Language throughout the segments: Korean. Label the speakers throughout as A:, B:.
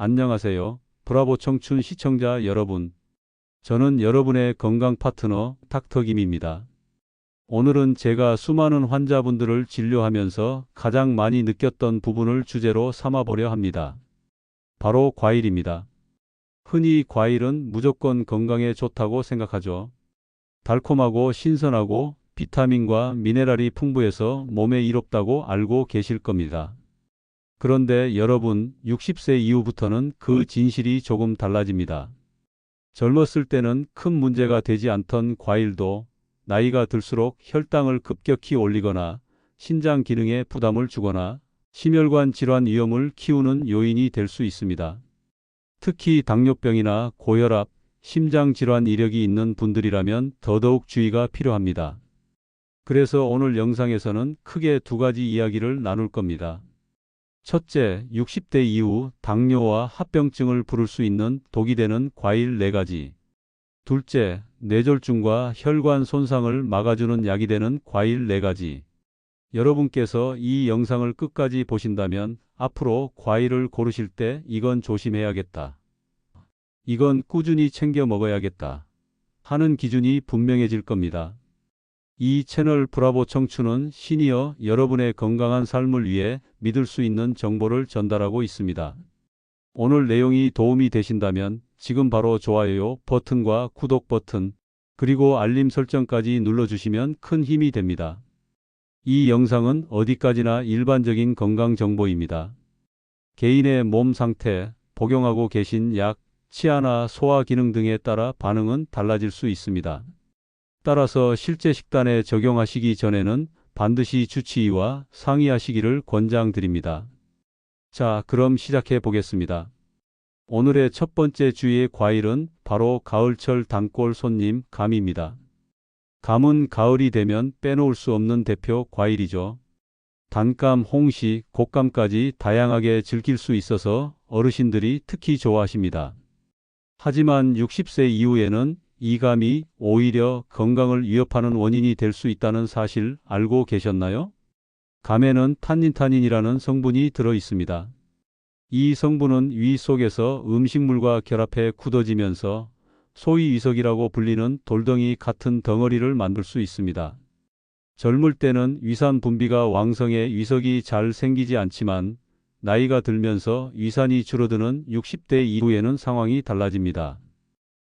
A: 안녕하세요. 브라보 청춘 시청자 여러분. 저는 여러분의 건강 파트너 닥터 김입니다. 오늘은 제가 수많은 환자분들을 진료하면서 가장 많이 느꼈던 부분을 주제로 삼아보려 합니다. 바로 과일입니다. 흔히 과일은 무조건 건강에 좋다고 생각하죠. 달콤하고 신선하고 비타민과 미네랄이 풍부해서 몸에 이롭다고 알고 계실 겁니다. 그런데 여러분, 60세 이후부터는 그 진실이 조금 달라집니다. 젊었을 때는 큰 문제가 되지 않던 과일도 나이가 들수록 혈당을 급격히 올리거나 신장 기능에 부담을 주거나 심혈관 질환 위험을 키우는 요인이 될 수 있습니다. 특히 당뇨병이나 고혈압, 심장 질환 이력이 있는 분들이라면 더더욱 주의가 필요합니다. 그래서 오늘 영상에서는 크게 두 가지 이야기를 나눌 겁니다. 첫째, 60대 이후 당뇨와 합병증을 부를 수 있는 독이 되는 과일 4가지. 둘째, 뇌졸중과 혈관 손상을 막아주는 약이 되는 과일 4가지. 여러분께서 이 영상을 끝까지 보신다면 앞으로 과일을 고르실 때 이건 조심해야겠다. 이건 꾸준히 챙겨 먹어야겠다. 하는 기준이 분명해질 겁니다. 이 채널 브라보 청춘은 시니어 여러분의 건강한 삶을 위해 믿을 수 있는 정보를 전달하고 있습니다. 오늘 내용이 도움이 되신다면 지금 바로 좋아요 버튼과 구독 버튼, 그리고 알림 설정까지 눌러주시면 큰 힘이 됩니다. 이 영상은 어디까지나 일반적인 건강 정보입니다. 개인의 몸 상태, 복용하고 계신 약, 치아나 소화 기능 등에 따라 반응은 달라질 수 있습니다. 따라서 실제 식단에 적용하시기 전에는 반드시 주치의와 상의하시기를 권장드립니다. 자, 그럼 시작해 보겠습니다. 오늘의 첫 번째 주의의 과일은 바로 가을철 단골 손님 감입니다. 감은 가을이 되면 빼놓을 수 없는 대표 과일이죠. 단감, 홍시, 곶감까지 다양하게 즐길 수 있어서 어르신들이 특히 좋아하십니다. 하지만 60세 이후에는 이 감이 오히려 건강을 위협하는 원인이 될 수 있다는 사실 알고 계셨나요? 감에는 탄닌타닌이라는 성분이 들어 있습니다. 이 성분은 위 속에서 음식물과 결합해 굳어지면서 소위 위석이라고 불리는 돌덩이 같은 덩어리를 만들 수 있습니다. 젊을 때는 위산 분비가 왕성해 위석이 잘 생기지 않지만 나이가 들면서 위산이 줄어드는 60대 이후에는 상황이 달라집니다.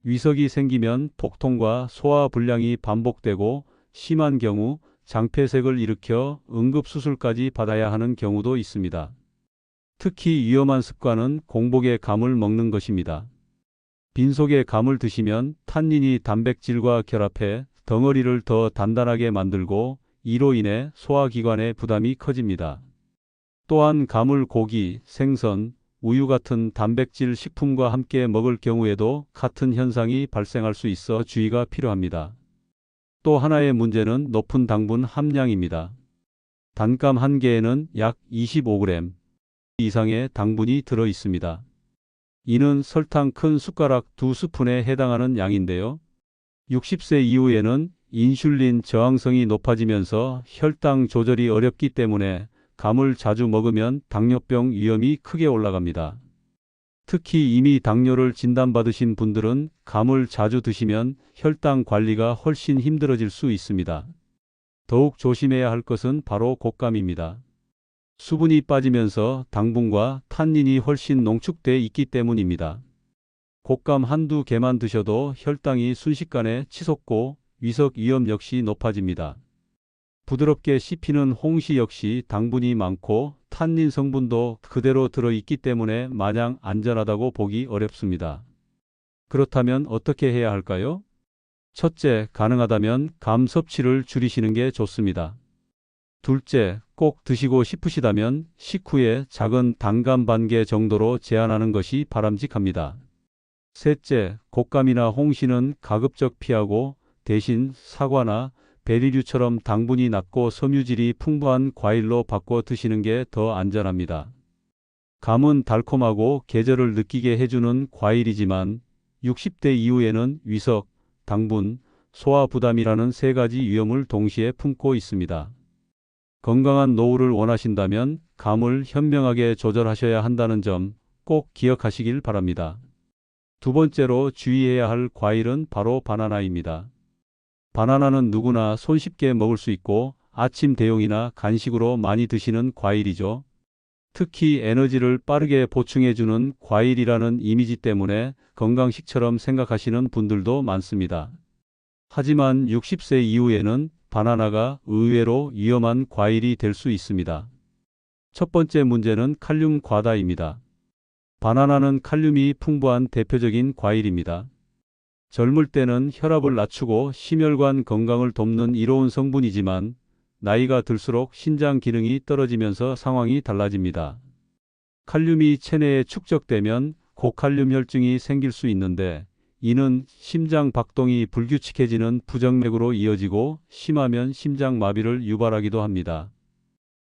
A: 위석이 생기면 복통과 소화 불량이 반복되고 심한 경우 장폐색을 일으켜 응급수술까지 받아야 하는 경우도 있습니다. 특히 위험한 습관은 공복에 감을 먹는 것입니다. 빈속에 감을 드시면 탄닌이 단백질과 결합해 덩어리를 더 단단하게 만들고 이로 인해 소화기관의 부담이 커집니다. 또한 감을 고기, 생선, 우유 같은 단백질 식품과 함께 먹을 경우에도 같은 현상이 발생할 수 있어 주의가 필요합니다. 또 하나의 문제는 높은 당분 함량입니다. 단감 한 개에는 약 25g 이상의 당분이 들어 있습니다. 이는 설탕 큰 숟가락 두 스푼에 해당하는 양인데요. 60세 이후에는 인슐린 저항성이 높아지면서 혈당 조절이 어렵기 때문에 감을 자주 먹으면 당뇨병 위험이 크게 올라갑니다. 특히 이미 당뇨를 진단받으신 분들은 감을 자주 드시면 혈당 관리가 훨씬 힘들어질 수 있습니다. 더욱 조심해야 할 것은 바로 곶감입니다. 수분이 빠지면서 당분과 탄닌이 훨씬 농축돼 있기 때문입니다. 곶감 한두 개만 드셔도 혈당이 순식간에 치솟고 위석 위험 역시 높아집니다. 부드럽게 씹히는 홍시 역시 당분이 많고 탄닌 성분도 그대로 들어 있기 때문에 마냥 안전하다고 보기 어렵습니다. 그렇다면 어떻게 해야 할까요? 첫째, 가능하다면 감 섭취를 줄이시는 게 좋습니다. 둘째, 꼭 드시고 싶으시다면 식후에 작은 단감 반개 정도로 제한하는 것이 바람직합니다. 셋째, 곶감이나 홍시는 가급적 피하고 대신 사과나 베리류처럼 당분이 낮고 섬유질이 풍부한 과일로 바꿔 드시는 게 더 안전합니다. 감은 달콤하고 계절을 느끼게 해주는 과일이지만 60대 이후에는 위석, 당분, 소화 부담이라는 세 가지 위험을 동시에 품고 있습니다. 건강한 노후를 원하신다면 감을 현명하게 조절하셔야 한다는 점 꼭 기억하시길 바랍니다. 두 번째로 주의해야 할 과일은 바로 바나나입니다. 바나나는 누구나 손쉽게 먹을 수 있고 아침 대용이나 간식으로 많이 드시는 과일이죠. 특히 에너지를 빠르게 보충해주는 과일이라는 이미지 때문에 건강식처럼 생각하시는 분들도 많습니다. 하지만 60세 이후에는 바나나가 의외로 위험한 과일이 될 수 있습니다. 첫 번째 문제는 칼륨 과다입니다. 바나나는 칼륨이 풍부한 대표적인 과일입니다. 젊을 때는 혈압을 낮추고 심혈관 건강을 돕는 이로운 성분이지만 나이가 들수록 신장 기능이 떨어지면서 상황이 달라집니다. 칼륨이 체내에 축적되면 고칼륨 혈증이 생길 수 있는데 이는 심장 박동이 불규칙해지는 부정맥으로 이어지고 심하면 심장 마비를 유발하기도 합니다.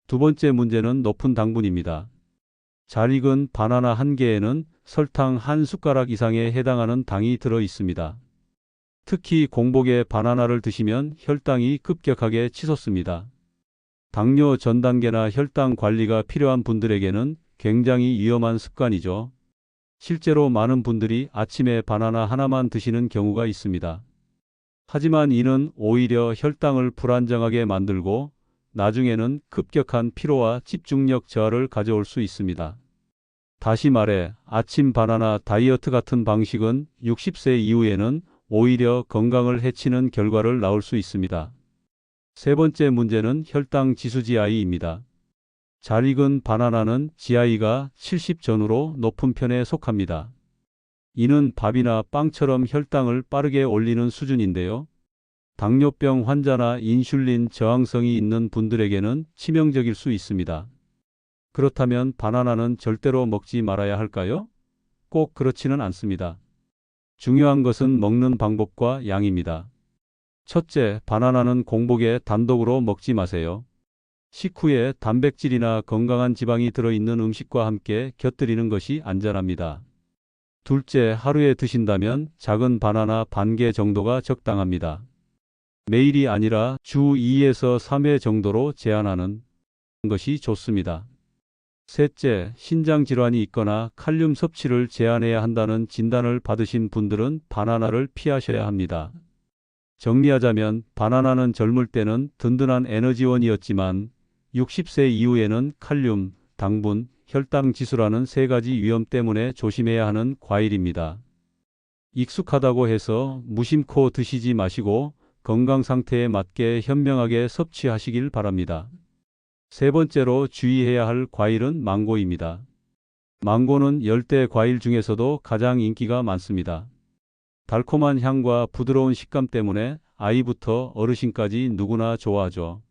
A: 두 번째 문제는 높은 당분입니다. 잘 익은 바나나 한 개에는 설탕 한 숟가락 이상에 해당하는 당이 들어 있습니다. 특히 공복에 바나나를 드시면 혈당이 급격하게 치솟습니다. 당뇨 전 단계나 혈당 관리가 필요한 분들에게는 굉장히 위험한 습관이죠. 실제로 많은 분들이 아침에 바나나 하나만 드시는 경우가 있습니다. 하지만 이는 오히려 혈당을 불안정하게 만들고 나중에는 급격한 피로와 집중력 저하를 가져올 수 있습니다. 다시 말해 아침 바나나 다이어트 같은 방식은 60세 이후에는 오히려 건강을 해치는 결과를 낳을 수 있습니다. 세 번째 문제는 혈당 지수 GI입니다. 잘 익은 바나나는 GI가 70 전후로 높은 편에 속합니다. 이는 밥이나 빵처럼 혈당을 빠르게 올리는 수준인데요. 당뇨병 환자나 인슐린 저항성이 있는 분들에게는 치명적일 수 있습니다. 그렇다면 바나나는 절대로 먹지 말아야 할까요? 꼭 그렇지는 않습니다. 중요한 것은 먹는 방법과 양입니다. 첫째, 바나나는 공복에 단독으로 먹지 마세요. 식후에 단백질이나 건강한 지방이 들어있는 음식과 함께 곁들이는 것이 안전합니다. 둘째, 하루에 드신다면 작은 바나나 반 개 정도가 적당합니다. 매일이 아니라 주 2에서 3회 정도로 제한하는 것이 좋습니다. 셋째, 신장 질환이 있거나 칼륨 섭취를 제한해야 한다는 진단을 받으신 분들은 바나나를 피하셔야 합니다. 정리하자면 바나나는 젊을 때는 든든한 에너지원이었지만 60세 이후에는 칼륨, 당분, 혈당 지수라는 세 가지 위험 때문에 조심해야 하는 과일입니다. 익숙하다고 해서 무심코 드시지 마시고 건강 상태에 맞게 현명하게 섭취하시길 바랍니다. 세 번째로 주의해야 할 과일은 망고입니다. 망고는 열대 과일 중에서도 가장 인기가 많습니다. 달콤한 향과 부드러운 식감 때문에 아이부터 어르신까지 누구나 좋아하죠.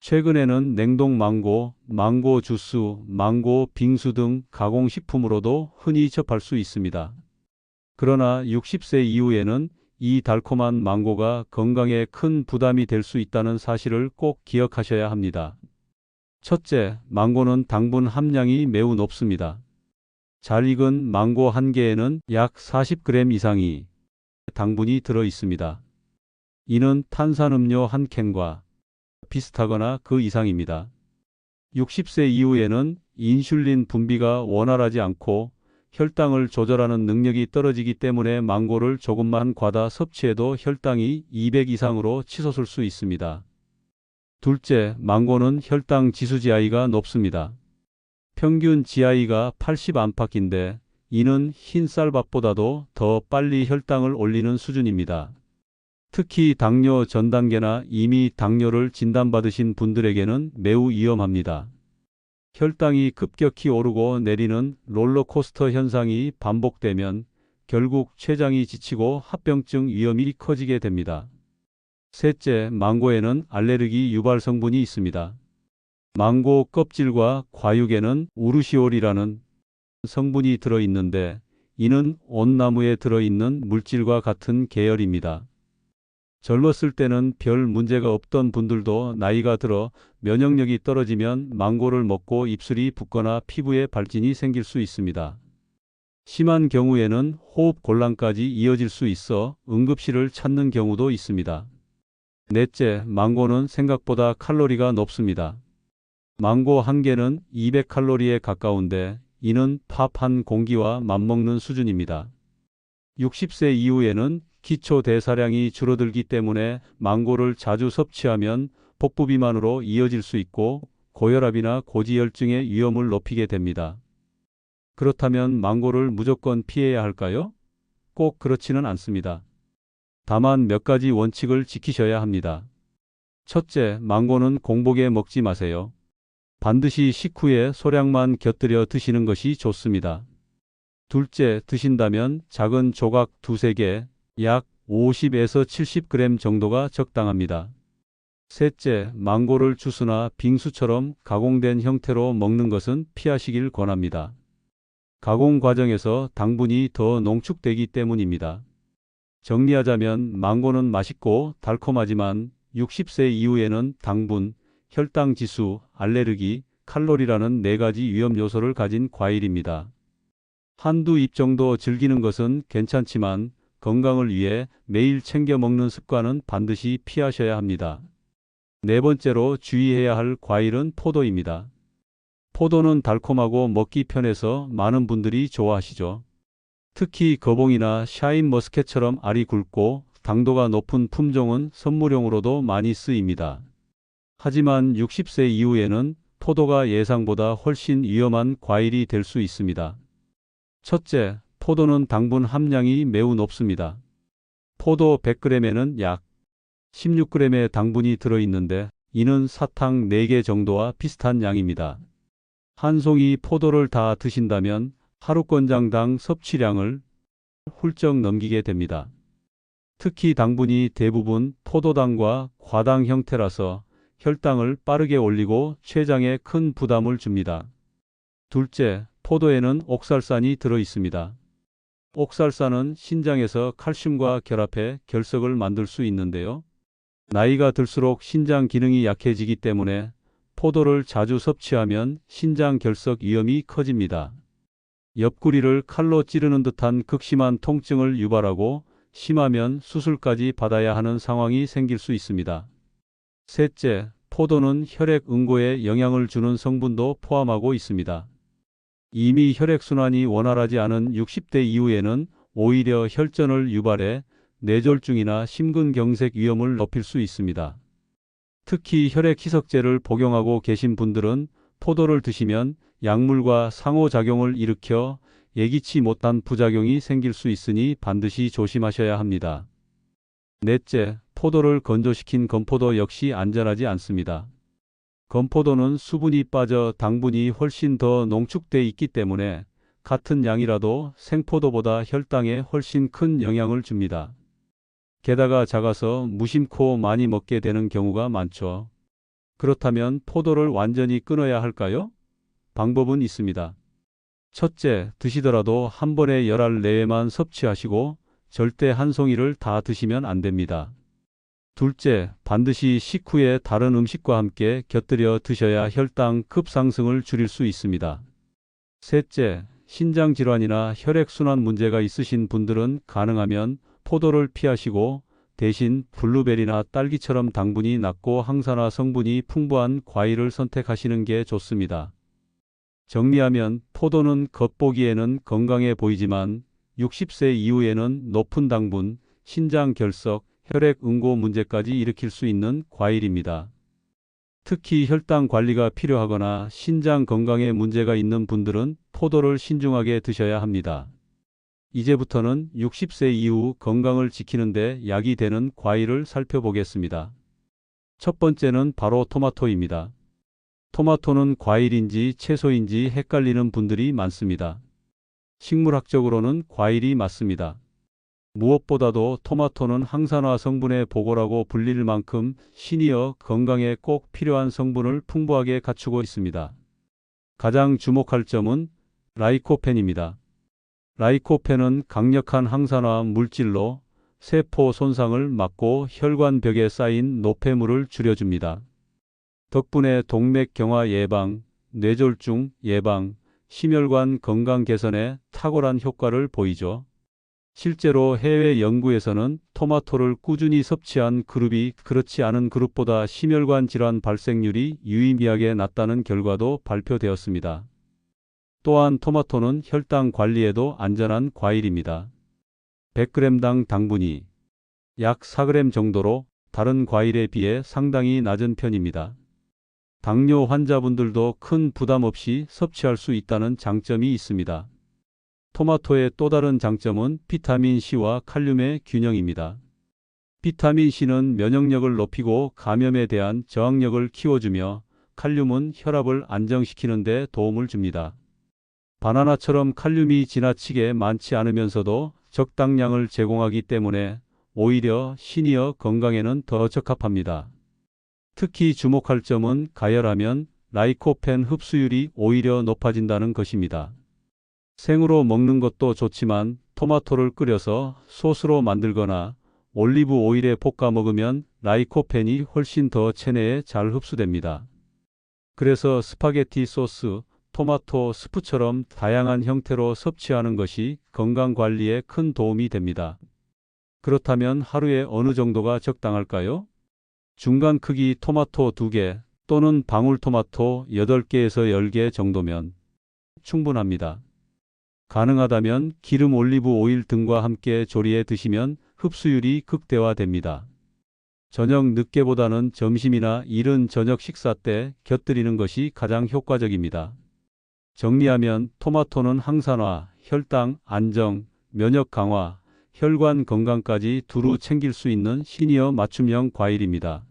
A: 최근에는 냉동 망고, 망고 주스, 망고 빙수 등 가공식품으로도 흔히 접할 수 있습니다. 그러나 60세 이후에는 이 달콤한 망고가 건강에 큰 부담이 될 수 있다는 사실을 꼭 기억하셔야 합니다. 첫째, 망고는 당분 함량이 매우 높습니다. 잘 익은 망고 한 개에는 약 40g 이상이 당분이 들어 있습니다. 이는 탄산음료 한 캔과 비슷하거나 그 이상입니다. 60세 이후에는 인슐린 분비가 원활하지 않고 혈당을 조절하는 능력이 떨어지기 때문에 망고를 조금만 과다 섭취해도 혈당이 200 이상으로 치솟을 수 있습니다. 둘째, 망고는 혈당 지수 GI가 높습니다. 평균 GI가 80 안팎인데 이는 흰쌀밥보다도 더 빨리 혈당을 올리는 수준입니다. 특히 당뇨 전 단계나 이미 당뇨를 진단받으신 분들에게는 매우 위험합니다. 혈당이 급격히 오르고 내리는 롤러코스터 현상이 반복되면 결국 췌장이 지치고 합병증 위험이 커지게 됩니다. 셋째, 망고에는 알레르기 유발 성분이 있습니다. 망고 껍질과 과육에는 우르시올이라는 성분이 들어 있는데 이는 온나무에 들어 있는 물질과 같은 계열입니다. 젊었을 때는 별 문제가 없던 분들도 나이가 들어 면역력이 떨어지면 망고를 먹고 입술이 붓거나 피부에 발진이 생길 수 있습니다. 심한 경우에는 호흡 곤란까지 이어질 수 있어 응급실을 찾는 경우도 있습니다. 넷째, 망고는 생각보다 칼로리가 높습니다. 망고 한 개는 200칼로리에 가까운데 이는 밥한 공기와 맞먹는 수준입니다. 60세 이후에는 기초 대사량이 줄어들기 때문에 망고를 자주 섭취하면 복부 비만으로 이어질 수 있고 고혈압이나 고지혈증의 위험을 높이게 됩니다. 그렇다면 망고를 무조건 피해야 할까요? 꼭 그렇지는 않습니다. 다만 몇 가지 원칙을 지키셔야 합니다. 첫째, 망고는 공복에 먹지 마세요. 반드시 식후에 소량만 곁들여 드시는 것이 좋습니다. 둘째, 드신다면 작은 조각 두세 개, 약 50에서 70g 정도가 적당합니다. 셋째, 망고를 주스나 빙수처럼 가공된 형태로 먹는 것은 피하시길 권합니다. 가공 과정에서 당분이 더 농축되기 때문입니다. 정리하자면 망고는 맛있고 달콤하지만 60세 이후에는 당분, 혈당 지수, 알레르기, 칼로리라는 네 가지 위험 요소를 가진 과일입니다. 한두 입 정도 즐기는 것은 괜찮지만 건강을 위해 매일 챙겨 먹는 습관은 반드시 피하셔야 합니다. 네 번째로 주의해야 할 과일은 포도입니다. 포도는 달콤하고 먹기 편해서 많은 분들이 좋아하시죠. 특히 거봉이나 샤인 머스켓처럼 알이 굵고 당도가 높은 품종은 선물용으로도 많이 쓰입니다. 하지만 60세 이후에는 포도가 예상보다 훨씬 위험한 과일이 될 수 있습니다. 첫째, 포도는 당분 함량이 매우 높습니다. 포도 100g에는 약 16g의 당분이 들어있는데 이는 사탕 4개 정도와 비슷한 양입니다. 한 송이 포도를 다 드신다면 하루 권장당 섭취량을 훌쩍 넘기게 됩니다. 특히 당분이 대부분 포도당과 과당 형태라서 혈당을 빠르게 올리고 췌장에 큰 부담을 줍니다. 둘째, 포도에는 옥살산이 들어 있습니다. 옥살산은 신장에서 칼슘과 결합해 결석을 만들 수 있는데요. 나이가 들수록 신장 기능이 약해지기 때문에 포도를 자주 섭취하면 신장 결석 위험이 커집니다. 옆구리를 칼로 찌르는 듯한 극심한 통증을 유발하고 심하면 수술까지 받아야 하는 상황이 생길 수 있습니다. 셋째, 포도는 혈액 응고에 영향을 주는 성분도 포함하고 있습니다. 이미 혈액순환이 원활하지 않은 60대 이후에는 오히려 혈전을 유발해 뇌졸중이나 심근경색 위험을 높일 수 있습니다. 특히 혈액 희석제를 복용하고 계신 분들은 포도를 드시면 약물과 상호작용을 일으켜 예기치 못한 부작용이 생길 수 있으니 반드시 조심하셔야 합니다. 넷째, 포도를 건조시킨 건포도 역시 안전하지 않습니다. 건포도는 수분이 빠져 당분이 훨씬 더 농축돼 있기 때문에 같은 양이라도 생포도보다 혈당에 훨씬 큰 영향을 줍니다. 게다가 작아서 무심코 많이 먹게 되는 경우가 많죠. 그렇다면 포도를 완전히 끊어야 할까요? 방법은 있습니다. 첫째, 드시더라도 한 번에 열알 내외만 섭취하시고 절대 한 송이를 다 드시면 안 됩니다. 둘째, 반드시 식후에 다른 음식과 함께 곁들여 드셔야 혈당 급상승을 줄일 수 있습니다. 셋째, 신장 질환이나 혈액순환 문제가 있으신 분들은 가능하면 포도를 피하시고 대신 블루베리나 딸기처럼 당분이 낮고 항산화 성분이 풍부한 과일을 선택하시는 게 좋습니다. 정리하면 포도는 겉보기에는 건강해 보이지만 60세 이후에는 높은 당분, 신장 결석, 혈액 응고 문제까지 일으킬 수 있는 과일입니다. 특히 혈당 관리가 필요하거나 신장 건강에 문제가 있는 분들은 포도를 신중하게 드셔야 합니다. 이제부터는 60세 이후 건강을 지키는데 약이 되는 과일을 살펴보겠습니다. 첫 번째는 바로 토마토입니다. 토마토는 과일인지 채소인지 헷갈리는 분들이 많습니다. 식물학적으로는 과일이 맞습니다. 무엇보다도 토마토는 항산화 성분의 보고라고 불릴 만큼 시니어 건강에 꼭 필요한 성분을 풍부하게 갖추고 있습니다. 가장 주목할 점은 라이코펜입니다. 라이코펜은 강력한 항산화 물질로 세포 손상을 막고 혈관벽에 쌓인 노폐물을 줄여줍니다. 덕분에 동맥경화 예방, 뇌졸중 예방, 심혈관 건강 개선에 탁월한 효과를 보이죠. 실제로 해외 연구에서는 토마토를 꾸준히 섭취한 그룹이 그렇지 않은 그룹보다 심혈관 질환 발생률이 유의미하게 낮다는 결과도 발표되었습니다. 또한 토마토는 혈당 관리에도 안전한 과일입니다. 100g당 당분이 약 4g 정도로 다른 과일에 비해 상당히 낮은 편입니다. 당뇨 환자분들도 큰 부담 없이 섭취할 수 있다는 장점이 있습니다. 토마토의 또 다른 장점은 비타민 C와 칼륨의 균형입니다. 비타민 C는 면역력을 높이고 감염에 대한 저항력을 키워주며 칼륨은 혈압을 안정시키는 데 도움을 줍니다. 바나나처럼 칼륨이 지나치게 많지 않으면서도 적당량을 제공하기 때문에 오히려 시니어 건강에는 더 적합합니다. 특히 주목할 점은 가열하면 라이코펜 흡수율이 오히려 높아진다는 것입니다. 생으로 먹는 것도 좋지만 토마토를 끓여서 소스로 만들거나 올리브 오일에 볶아 먹으면 라이코펜이 훨씬 더 체내에 잘 흡수됩니다. 그래서 스파게티 소스, 토마토 스프처럼 다양한 형태로 섭취하는 것이 건강 관리에 큰 도움이 됩니다. 그렇다면 하루에 어느 정도가 적당할까요? 중간 크기 토마토 2개 또는 방울토마토 8개에서 10개 정도면 충분합니다. 가능하다면 기름 올리브 오일 등과 함께 조리해 드시면 흡수율이 극대화됩니다. 저녁 늦게보다는 점심이나 이른 저녁 식사 때 곁들이는 것이 가장 효과적입니다. 정리하면 토마토는 항산화, 혈당 안정, 면역 강화, 혈관 건강까지 두루 챙길 수 있는 시니어 맞춤형 과일입니다.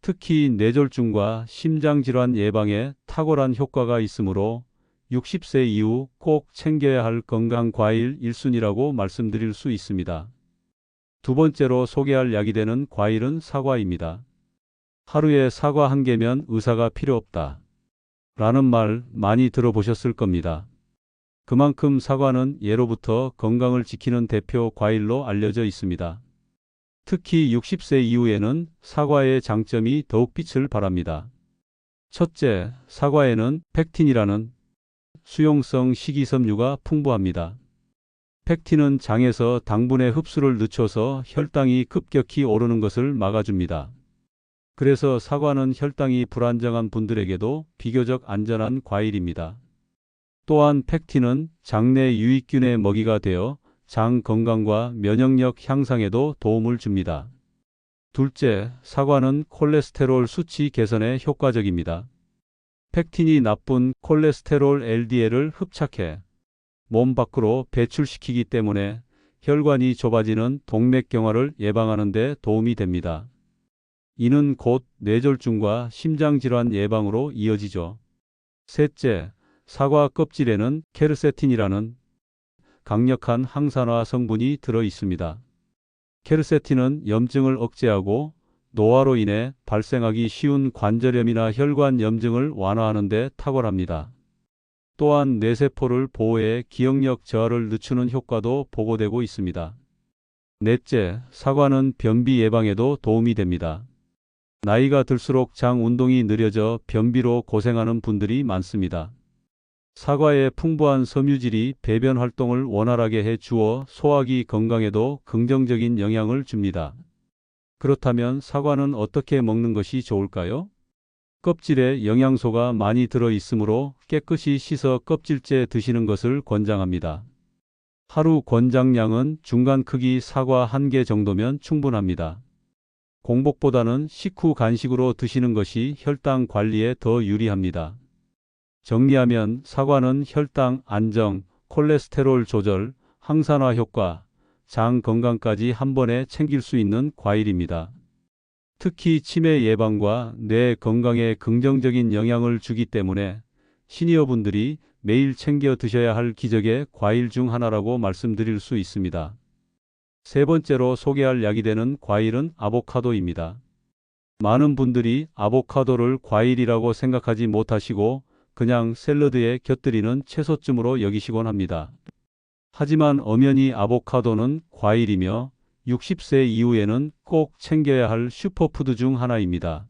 A: 특히 뇌졸중과 심장질환 예방에 탁월한 효과가 있으므로 60세 이후 꼭 챙겨야 할 건강 과일 1순위라고 말씀드릴 수 있습니다. 두 번째로 소개할 약이 되는 과일은 사과입니다. 하루에 사과 한 개면 의사가 필요 없다. 라는 말 많이 들어보셨을 겁니다. 그만큼 사과는 예로부터 건강을 지키는 대표 과일로 알려져 있습니다. 특히 60세 이후에는 사과의 장점이 더욱 빛을 발합니다. 첫째, 사과에는 펙틴이라는 수용성 식이섬유가 풍부합니다. 펙틴은 장에서 당분의 흡수를 늦춰서 혈당이 급격히 오르는 것을 막아줍니다. 그래서 사과는 혈당이 불안정한 분들에게도 비교적 안전한 과일입니다. 또한 펙틴은 장내 유익균의 먹이가 되어 장 건강과 면역력 향상에도 도움을 줍니다. 둘째, 사과는 콜레스테롤 수치 개선에 효과적입니다. 펙틴이 나쁜 콜레스테롤 LDL을 흡착해 몸 밖으로 배출시키기 때문에 혈관이 좁아지는 동맥경화를 예방하는 데 도움이 됩니다. 이는 곧 뇌졸중과 심장질환 예방으로 이어지죠. 셋째, 사과 껍질에는 케르세틴이라는 강력한 항산화 성분이 들어 있습니다. 케르세틴은 염증을 억제하고 노화로 인해 발생하기 쉬운 관절염이나 혈관 염증을 완화하는 데 탁월합니다. 또한 뇌세포를 보호해 기억력 저하를 늦추는 효과도 보고되고 있습니다. 넷째, 사과는 변비 예방에도 도움이 됩니다. 나이가 들수록 장 운동이 느려져 변비로 고생하는 분들이 많습니다. 사과의 풍부한 섬유질이 배변 활동을 원활하게 해 주어 소화기 건강에도 긍정적인 영향을 줍니다. 그렇다면 사과는 어떻게 먹는 것이 좋을까요? 껍질에 영양소가 많이 들어 있으므로 깨끗이 씻어 껍질째 드시는 것을 권장합니다. 하루 권장량은 중간 크기 사과 1개 정도면 충분합니다. 공복보다는 식후 간식으로 드시는 것이 혈당 관리에 더 유리합니다. 정리하면 사과는 혈당 안정, 콜레스테롤 조절, 항산화 효과, 장 건강까지 한 번에 챙길 수 있는 과일입니다. 특히 치매 예방과 뇌 건강에 긍정적인 영향을 주기 때문에 시니어분들이 매일 챙겨 드셔야 할 기적의 과일 중 하나라고 말씀드릴 수 있습니다. 세 번째로 소개할 약이 되는 과일은 아보카도입니다. 많은 분들이 아보카도를 과일이라고 생각하지 못하시고 그냥 샐러드에 곁들이는 채소쯤으로 여기시곤 합니다. 하지만 엄연히 아보카도는 과일이며 60세 이후에는 꼭 챙겨야 할 슈퍼푸드 중 하나입니다.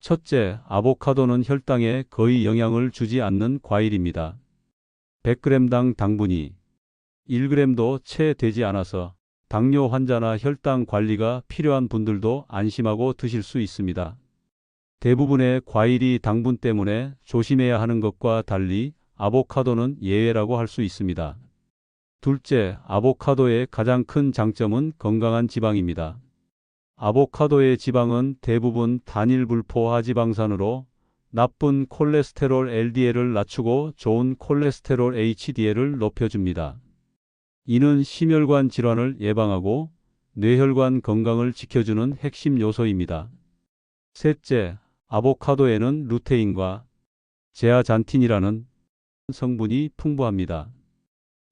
A: 첫째, 아보카도는 혈당에 거의 영향을 주지 않는 과일입니다. 100g당 당분이 1g도 채 되지 않아서 당뇨 환자나 혈당 관리가 필요한 분들도 안심하고 드실 수 있습니다. 대부분의 과일이 당분 때문에 조심해야 하는 것과 달리 아보카도는 예외라고 할 수 있습니다. 둘째, 아보카도의 가장 큰 장점은 건강한 지방입니다. 아보카도의 지방은 대부분 단일 불포 하지방산으로 나쁜 콜레스테롤 LDL을 낮추고 좋은 콜레스테롤 HDL을 높여줍니다. 이는 심혈관 질환을 예방하고 뇌혈관 건강을 지켜주는 핵심 요소입니다. 셋째, 아보카도에는 루테인과 제아잔틴이라는 성분이 풍부합니다.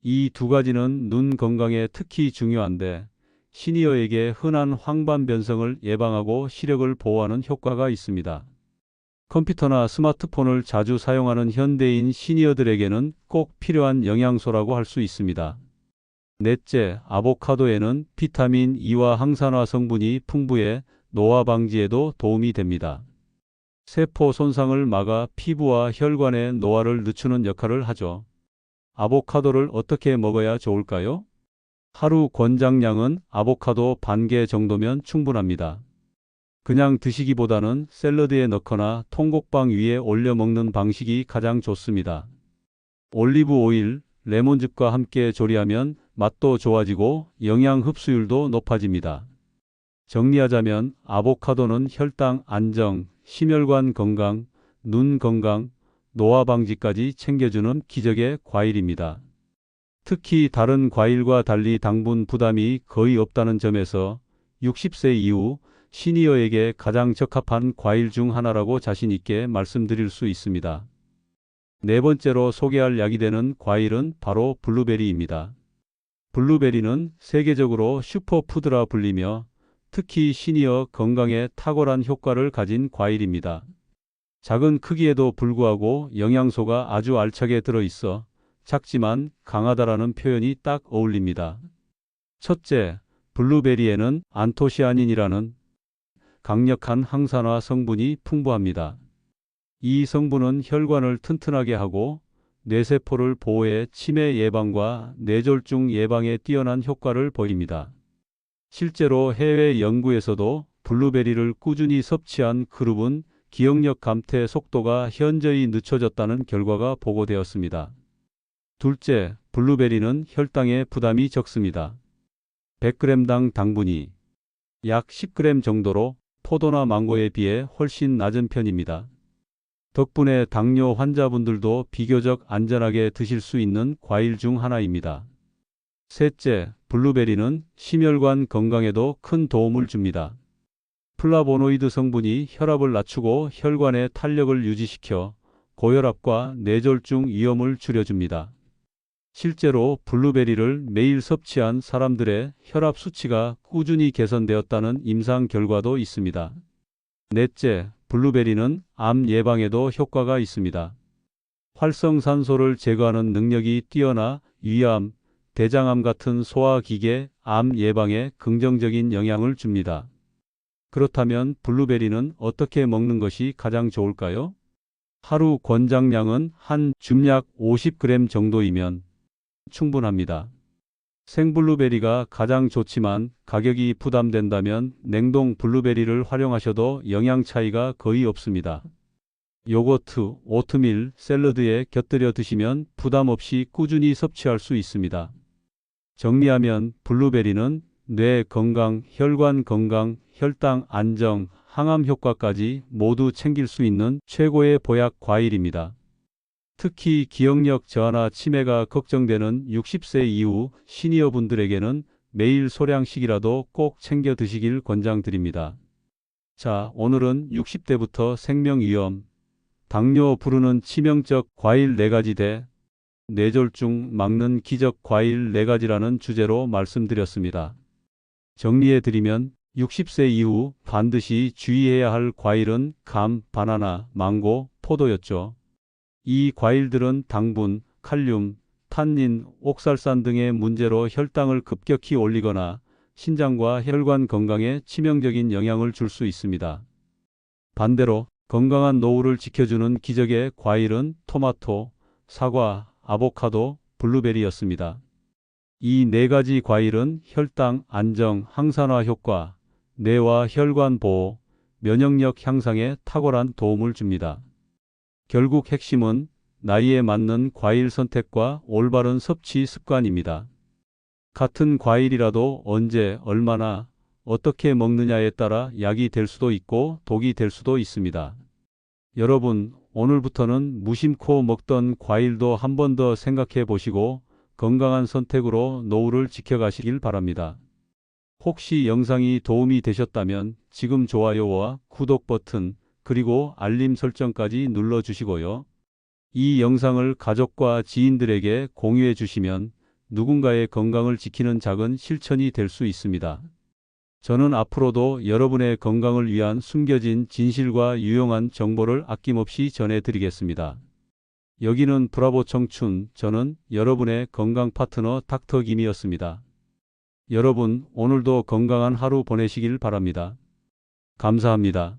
A: 이 두 가지는 눈 건강에 특히 중요한데 시니어에게 흔한 황반 변성을 예방하고 시력을 보호하는 효과가 있습니다. 컴퓨터나 스마트폰을 자주 사용하는 현대인 시니어들에게는 꼭 필요한 영양소라고 할 수 있습니다. 넷째, 아보카도에는 비타민 E와 항산화 성분이 풍부해 노화 방지에도 도움이 됩니다. 세포 손상을 막아 피부와 혈관의 노화를 늦추는 역할을 하죠. 아보카도를 어떻게 먹어야 좋을까요? 하루 권장량은 아보카도 반 개 정도면 충분합니다. 그냥 드시기보다는 샐러드에 넣거나 통곡방 위에 올려 먹는 방식이 가장 좋습니다. 올리브 오일, 레몬즙과 함께 조리하면 맛도 좋아지고 영양 흡수율도 높아집니다. 정리하자면 아보카도는 혈당 안정, 심혈관 건강, 눈 건강, 노화 방지까지 챙겨주는 기적의 과일입니다. 특히 다른 과일과 달리 당분 부담이 거의 없다는 점에서 60세 이후 시니어에게 가장 적합한 과일 중 하나라고 자신 있게 말씀드릴 수 있습니다. 네 번째로 소개할 약이 되는 과일은 바로 블루베리입니다. 블루베리는 세계적으로 슈퍼푸드라 불리며 특히 시니어 건강에 탁월한 효과를 가진 과일입니다. 작은 크기에도 불구하고 영양소가 아주 알차게 들어있어 작지만 강하다라는 표현이 딱 어울립니다. 첫째, 블루베리에는 안토시아닌이라는 강력한 항산화 성분이 풍부합니다. 이 성분은 혈관을 튼튼하게 하고 뇌세포를 보호해 치매 예방과 뇌졸중 예방에 뛰어난 효과를 보입니다. 실제로 해외 연구에서도 블루베리를 꾸준히 섭취한 그룹은 기억력 감퇴 속도가 현저히 늦춰졌다는 결과가 보고되었습니다. 둘째, 블루베리는 혈당에 부담이 적습니다. 100g당 당분이 약 10g 정도로 포도나 망고에 비해 훨씬 낮은 편입니다. 덕분에 당뇨 환자분들도 비교적 안전하게 드실 수 있는 과일 중 하나입니다. 셋째, 블루베리는 심혈관 건강에도 큰 도움을 줍니다. 플라보노이드 성분이 혈압을 낮추고 혈관의 탄력을 유지시켜 고혈압과 뇌졸중 위험을 줄여줍니다. 실제로 블루베리를 매일 섭취한 사람들의 혈압 수치가 꾸준히 개선되었다는 임상 결과도 있습니다. 넷째, 블루베리는 암 예방에도 효과가 있습니다. 활성산소를 제거하는 능력이 뛰어나 위암, 대장암 같은 소화기계 암 예방에 긍정적인 영향을 줍니다. 그렇다면 블루베리는 어떻게 먹는 것이 가장 좋을까요? 하루 권장량은 한 줌 약 50g 정도이면 충분합니다. 생블루베리가 가장 좋지만 가격이 부담된다면 냉동 블루베리를 활용하셔도 영양 차이가 거의 없습니다. 요거트, 오트밀, 샐러드에 곁들여 드시면 부담 없이 꾸준히 섭취할 수 있습니다. 정리하면 블루베리는 뇌 건강, 혈관 건강, 혈당 안정, 항암 효과까지 모두 챙길 수 있는 최고의 보약 과일입니다. 특히 기억력 저하나 치매가 걱정되는 60세 이후 시니어 분들에게는 매일 소량씩이라도 꼭 챙겨 드시길 권장드립니다. 자, 오늘은 60대부터 생명위험, 당뇨 부르는 치명적 과일 4가지 대 뇌졸중 막는 기적 과일 4가지라는 주제로 말씀드렸습니다. 정리해드리면 60세 이후 반드시 주의해야 할 과일은 감, 바나나, 망고, 포도였죠. 이 과일들은 당분, 칼륨, 탄닌, 옥살산 등의 문제로 혈당을 급격히 올리거나 신장과 혈관 건강에 치명적인 영향을 줄 수 있습니다. 반대로 건강한 노후를 지켜주는 기적의 과일은 토마토, 사과, 아보카도, 블루베리였습니다. 이 네 가지 과일은 혈당 안정, 항산화 효과, 뇌와 혈관 보호, 면역력 향상에 탁월한 도움을 줍니다. 결국 핵심은 나이에 맞는 과일 선택과 올바른 섭취 습관입니다. 같은 과일이라도 언제, 얼마나, 어떻게 먹느냐에 따라 약이 될 수도 있고 독이 될 수도 있습니다. 여러분, 오늘부터는 무심코 먹던 과일도 한 번 더 생각해 보시고 건강한 선택으로 노후를 지켜가시길 바랍니다. 혹시 영상이 도움이 되셨다면 지금 좋아요와 구독 버튼 그리고 알림 설정까지 눌러주시고요. 이 영상을 가족과 지인들에게 공유해 주시면 누군가의 건강을 지키는 작은 실천이 될 수 있습니다. 저는 앞으로도 여러분의 건강을 위한 숨겨진 진실과 유용한 정보를 아낌없이 전해드리겠습니다. 여기는 브라보 청춘, 저는 여러분의 건강 파트너 닥터 김이었습니다. 여러분, 오늘도 건강한 하루 보내시길 바랍니다. 감사합니다.